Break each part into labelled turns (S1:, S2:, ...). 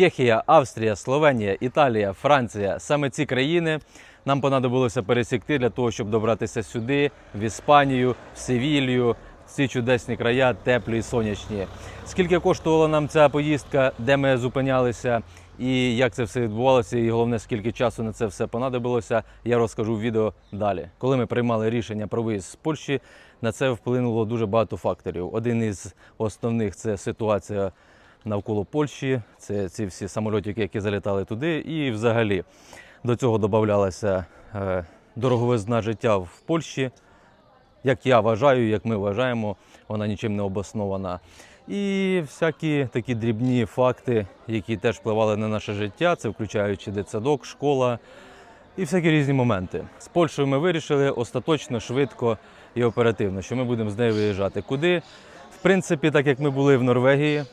S1: Чехія, Австрія, Словенія, Італія, Франція саме ці країни нам понадобилося пересікти для того, щоб добратися сюди, в Іспанію, в Севілью, в ці чудесні края, теплі і сонячні. Скільки коштувала нам ця поїздка, де ми зупинялися і як це все відбувалося, і головне, скільки часу на це все понадобилося, я розкажу в відео далі. Коли ми приймали рішення про виїзд з Польщі, на це вплинуло дуже багато факторів. Один із основних це ситуація навколо Польщі, це ці всі самольотики, які залітали туди, і взагалі до цього додавалася е, дороговизна життя в Польщі. Як я вважаю, як ми вважаємо, вона нічим не обоснована. І всякі такі дрібні факти, які теж впливали на наше життя, це включаючи дитсадок, школа і всякі різні моменти. З Польщею ми вирішили остаточно, швидко і оперативно, що ми будемо з нею виїжджати. Куди? В принципі, так як ми були в Норвегії,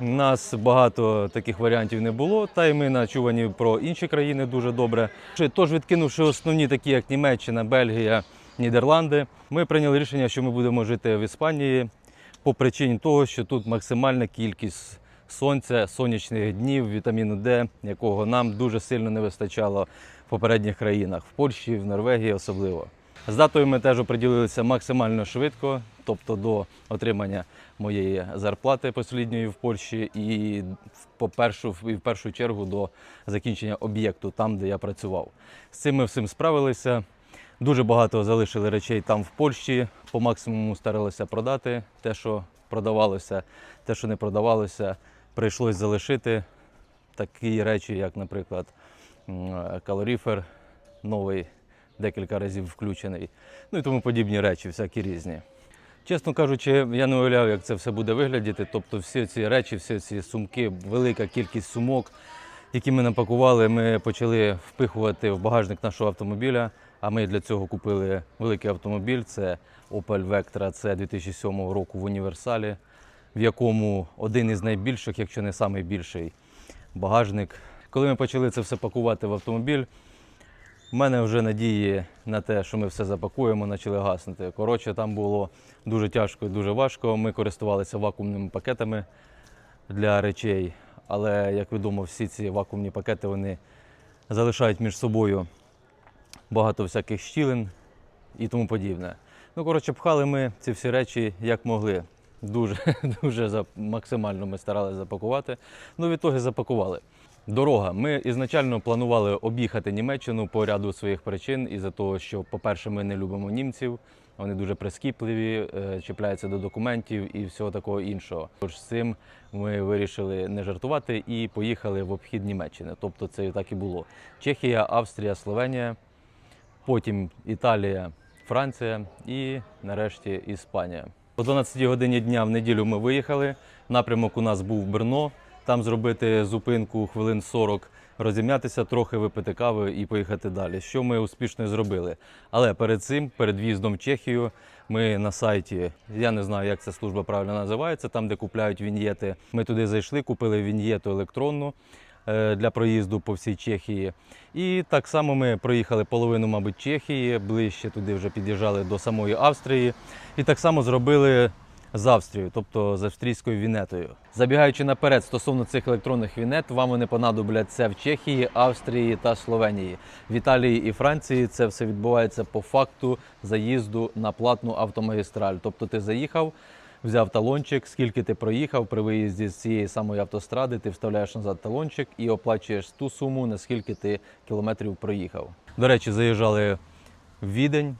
S1: нас багато таких варіантів не було, та й ми начувані про інші країни дуже добре. Тож, відкинувши основні, такі як Німеччина, Бельгія, Нідерланди, ми прийняли рішення, що ми будемо жити в Іспанії по причині того, що тут максимальна кількість сонця, сонячних днів, вітаміну Д, якого нам дуже сильно не вистачало в попередніх країнах, в Польщі, в Норвегії особливо. З датою ми теж оприділилися максимально швидко, тобто до отримання моєї зарплати послідньої в Польщі, і по першу, в першу чергу до закінчення об'єкту, там, де я працював. З цим ми всім справилися. Дуже багато залишили речей там в Польщі. По максимуму старалися продати те, що продавалося, те, що не продавалося, прийшлось залишити такі речі, як, наприклад, калоріфер новий, декілька разів включений, ну і тому подібні речі, всякі різні. Чесно кажучи, я не уявляв, як це все буде виглядіти. Тобто, всі ці речі, всі ці сумки, велика кількість сумок, які ми напакували, ми почали впихувати в багажник нашого автомобіля. А ми для цього купили великий автомобіль. Це Opel Vectra, це 2007 року в універсалі, в якому один із найбільших, якщо не найбільший багажник. Коли ми почали це все пакувати в автомобіль, у мене вже надії на те, що ми все запакуємо, почали гаснути. Коротше, там було дуже тяжко і дуже важко. Ми користувалися вакуумними пакетами для речей, але, як відомо, всі ці вакуумні пакети вони залишають між собою багато всяких щілин і тому подібне. Ну, коротше, пхали ми ці всі речі як могли. Дуже, дуже максимально ми старалися запакувати. Ну, відтоді запакували. Дорога. Ми ізначально планували об'їхати Німеччину по ряду своїх причин, із-за того, що, по-перше, ми не любимо німців, вони дуже прискіпливі, е, чіпляються до документів і всього такого іншого. Тож з цим ми вирішили не жартувати і поїхали в обхід Німеччини. Тобто це так і було. Чехія, Австрія, Словенія, потім Італія, Франція і нарешті Іспанія. О 12 годині дня в неділю ми виїхали. Напрямок у нас був Брно. Там зробити зупинку хвилин 40, розім'ятися трохи, випити кави і поїхати далі. Що ми успішно зробили. Але перед цим, перед в'їздом в Чехію, ми на сайті, я не знаю, як ця служба правильно називається, там, де купляють віньєти. Ми туди зайшли, купили віньєту електронну е, для проїзду по всій Чехії. І так само ми проїхали половину, мабуть, Чехії, ближче туди вже під'їжджали до самої Австрії. І так само зробили з Австрією, тобто з австрійською вінетою. Забігаючи наперед стосовно цих електронних вінет, вам вони понадобляться в Чехії, Австрії та Словенії. В Італії і Франції це все відбувається по факту заїзду на платну автомагістраль. Тобто ти заїхав, взяв талончик, скільки ти проїхав при виїзді з цієї самої автостради, ти вставляєш назад талончик і оплачуєш ту суму, наскільки ти кілометрів проїхав. До речі, заїжджали в Відень,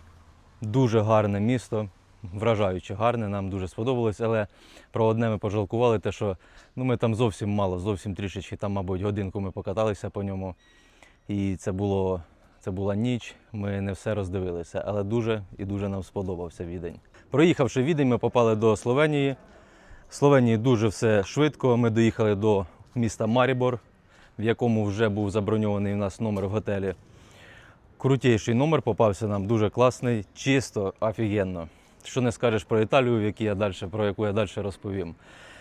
S1: дуже гарне місто, вражаюче гарне, нам дуже сподобалось, але про одне ми пожалкували, те, що ну, ми там зовсім мало, зовсім трішечки, там, мабуть, годинку ми покаталися по ньому. І це було. Це була ніч, ми не все роздивилися, але дуже і дуже нам сподобався відень. Проїхавши відень, ми попали до Словенії. В Словенії дуже все швидко. Ми доїхали до міста Марібор, в якому вже був заброньований у нас номер в готелі. Крутіший номер попався нам дуже класний, чисто, офігенно. Що не скажеш про Італію, в якій я далі, про яку я далі розповім.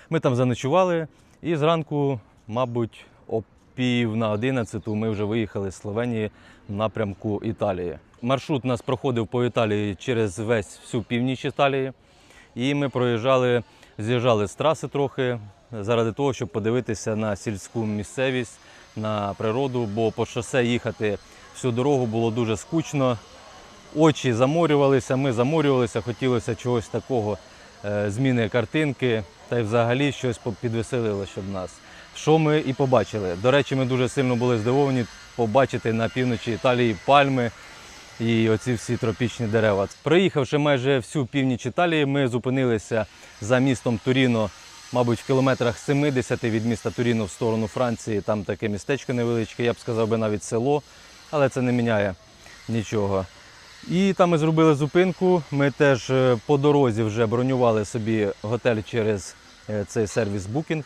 S1: Ми там заночували і зранку, мабуть, о пів на одинадцяту ми вже виїхали з Словенії в напрямку Італії. Маршрут нас проходив по Італії через весь всю північ Італії. І ми проїжджали, з'їжджали з траси трохи, заради того, щоб подивитися на сільську місцевість, на природу, бо по шосе їхати всю дорогу було дуже скучно. Очі заморювалися, ми заморювалися, хотілося чогось такого, е, зміни картинки та й взагалі щось підвеселило, щоб нас. Що ми і побачили. До речі, ми дуже сильно були здивовані побачити на півночі Італії пальми і оці всі тропічні дерева. Проїхавши майже всю північ Італії, ми зупинилися за містом Туріно, мабуть, в кілометрах 70 від міста Туріно в сторону Франції. Там таке містечко невеличке, я б сказав би навіть село, але це не міняє нічого. І там ми зробили зупинку. Ми теж е, по дорозі вже бронювали собі готель через е, цей сервіс Booking.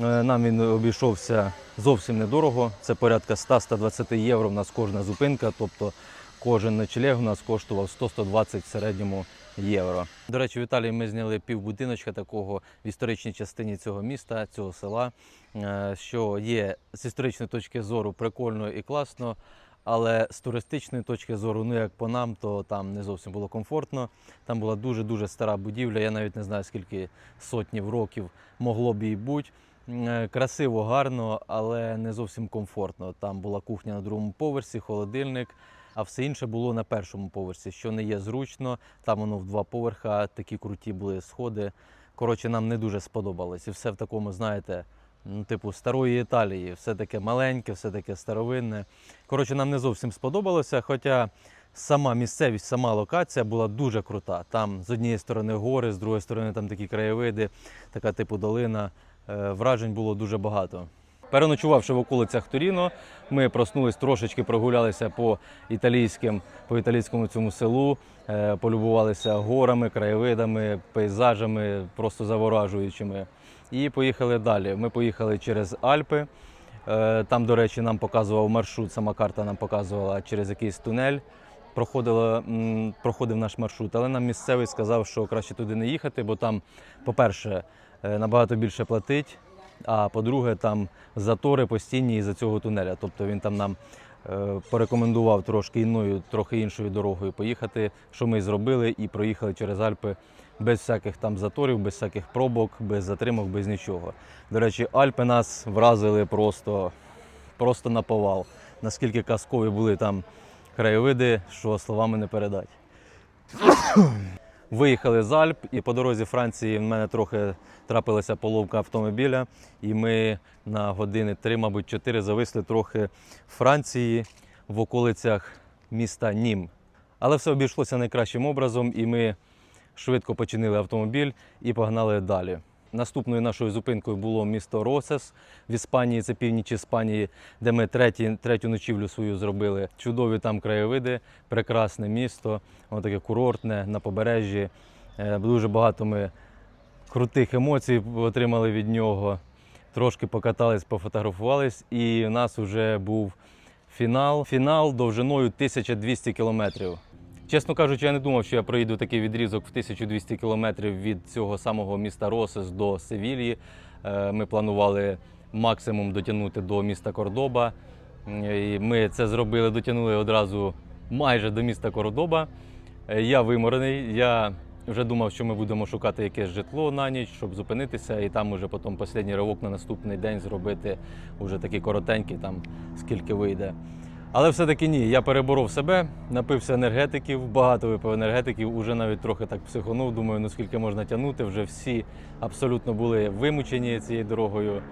S1: Е, Нам він обійшовся зовсім недорого. Це порядка 100-120 євро. У нас кожна зупинка, тобто кожен ночлег у нас коштував 100-120 в середньому євро. До речі, в Італії ми зняли півбудиночка такого в історичній частині цього міста, цього села, що є з історичної точки зору прикольно і класно. Але з туристичної точки зору, ну як по нам, то там не зовсім було комфортно. Там була дуже-дуже стара будівля. Я навіть не знаю, скільки сотнів років могло б їй бути. Е, Красиво, гарно, але не зовсім комфортно. Там була кухня на другому поверсі, холодильник, а все інше було на першому поверсі, що не є зручно. Там воно в два поверха, такі круті були сходи. Коротше, нам не дуже сподобалось. І все в такому, знаєте, типу старої Італії. Все таке маленьке, все таке старовинне. Коротше, нам не зовсім сподобалося, хоча сама місцевість, сама локація була дуже крута. Там з однієї сторони гори, з другої сторони там такі краєвиди, така типу долина. Е, Вражень було дуже багато. Переночувавши в околицях Торіно, ми проснулись трошечки, прогулялися по італійським, по італійському цьому селу, е, полюбувалися горами, краєвидами, пейзажами, просто заворажуючими. І поїхали далі. Ми поїхали через Альпи. Е, Там, до речі, нам показував маршрут, сама карта нам показувала через якийсь тунель. Проходило, проходив наш маршрут, але нам місцевий сказав, що краще туди не їхати, бо там, по-перше, е, набагато більше платить, а по-друге, там затори постійні із-за цього тунеля. Тобто він там нам е, порекомендував трошки іною, трохи іншою дорогою поїхати, що ми зробили, і проїхали через Альпи без всяких там заторів, без всяких пробок, без затримок, без нічого. До речі, Альпи нас вразили просто, просто на повал. Наскільки казкові були там краєвиди, що словами не передати. Виїхали з Альп, і по дорозі Франції в мене трохи трапилася поломка автомобіля, і ми на години три, мабуть, чотири зависли трохи Франції в околицях міста Нім. Але все обійшлося найкращим образом, і ми швидко починили автомобіль і погнали далі. Наступною нашою зупинкою було місто Росес в Іспанії, це північ Іспанії, де ми треті, третю ночівлю свою зробили. Чудові там краєвиди, прекрасне місто, воно таке курортне на побережжі. Е, Дуже багато ми крутих емоцій отримали від нього. Трошки покатались, пофотографувались, і у нас вже був фінал. Фінал довжиною 1200 кілометрів. Чесно кажучи, я не думав, що я проїду такий відрізок в 1200 кілометрів від цього самого міста Росес до Севільї. Е, Ми планували максимум дотягнути до міста Кордоба. Е, І ми це зробили, дотягнули одразу майже до міста Кордоба. Е, Я виморений. Я вже думав, що ми будемо шукати якесь житло на ніч, щоб зупинитися, і там уже потім останній ривок на наступний день зробити уже такий коротенький, там скільки вийде. Але все-таки ні, я переборов себе, напився енергетиків, багато випив енергетиків, уже навіть трохи так психонув. Думаю, ну скільки можна тягнути. Вже всі абсолютно були вимучені цією дорогою.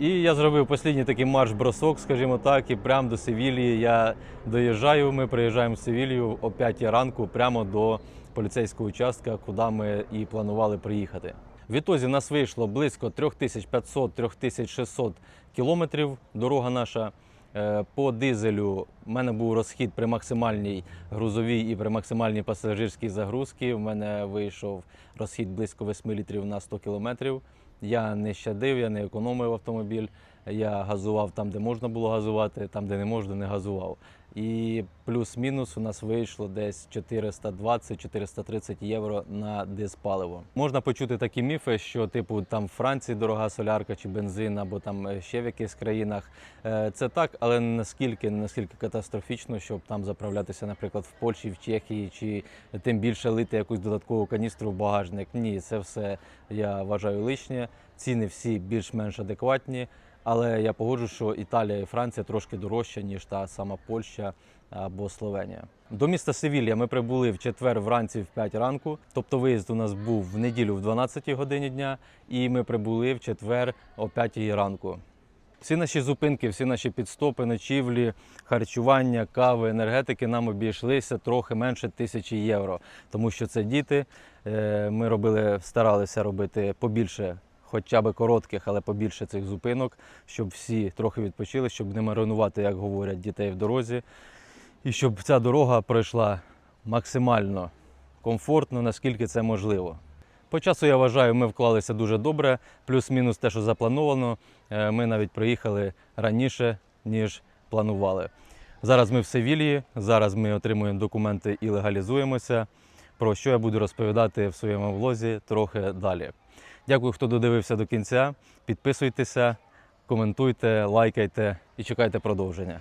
S1: І я зробив останній такий марш-бросок, скажімо так, і прямо до Севілії я доїжджаю. Ми приїжджаємо в Севілію о 5 ранку прямо до поліцейського участка, куди ми і планували приїхати. Відтоді нас вийшло близько 3500-3600 кілометрів. Дорога наша. Е, По дизелю в мене був розхід при максимальній грузовій і при максимальній пасажирській загрузці. У мене вийшов розхід близько 8 літрів на 100 кілометрів. Я не щадив, я не економив автомобіль. Я газував там, де можна було газувати, там, де не можна, не газував. І плюс-мінус у нас вийшло десь 420-430 євро на диспаливо. Можна почути такі міфи, що типу там в Франції дорога солярка чи бензин, або там е, ще в якихось країнах. Е, Це так, але наскільки наскільки катастрофічно, щоб там заправлятися, наприклад, в Польщі, в Чехії, чи тим більше лити якусь додаткову каністру в багажник. Ні, це все я вважаю лишнє. Ціни всі більш-менш адекватні. Але я погоджу, що Італія і Франція трошки дорожча, ніж та сама Польща або Словенія. До міста Севілья ми прибули в четвер вранці в 5 ранку. Тобто виїзд у нас був в неділю в 12 годині дня, і ми прибули в четвер о 5 ранку. Всі наші зупинки, всі наші підстопи, ночівлі, харчування, кави, енергетики нам обійшлися трохи менше тисячі євро, тому що це діти. Е, Ми робили, старалися робити побільше, хоча б коротких, але побільше цих зупинок, щоб всі трохи відпочили, щоб не маринувати, як говорять, дітей в дорозі, і щоб ця дорога пройшла максимально комфортно, наскільки це можливо. По часу я вважаю, ми вклалися дуже добре, плюс-мінус те, що заплановано. Е, Ми навіть приїхали раніше, ніж планували. Зараз ми в Севілії, зараз ми отримуємо документи і легалізуємося. Про що я буду розповідати в своєму влозі трохи далі. Дякую, хто додивився до кінця. Підписуйтеся, коментуйте, лайкайте і чекайте продовження.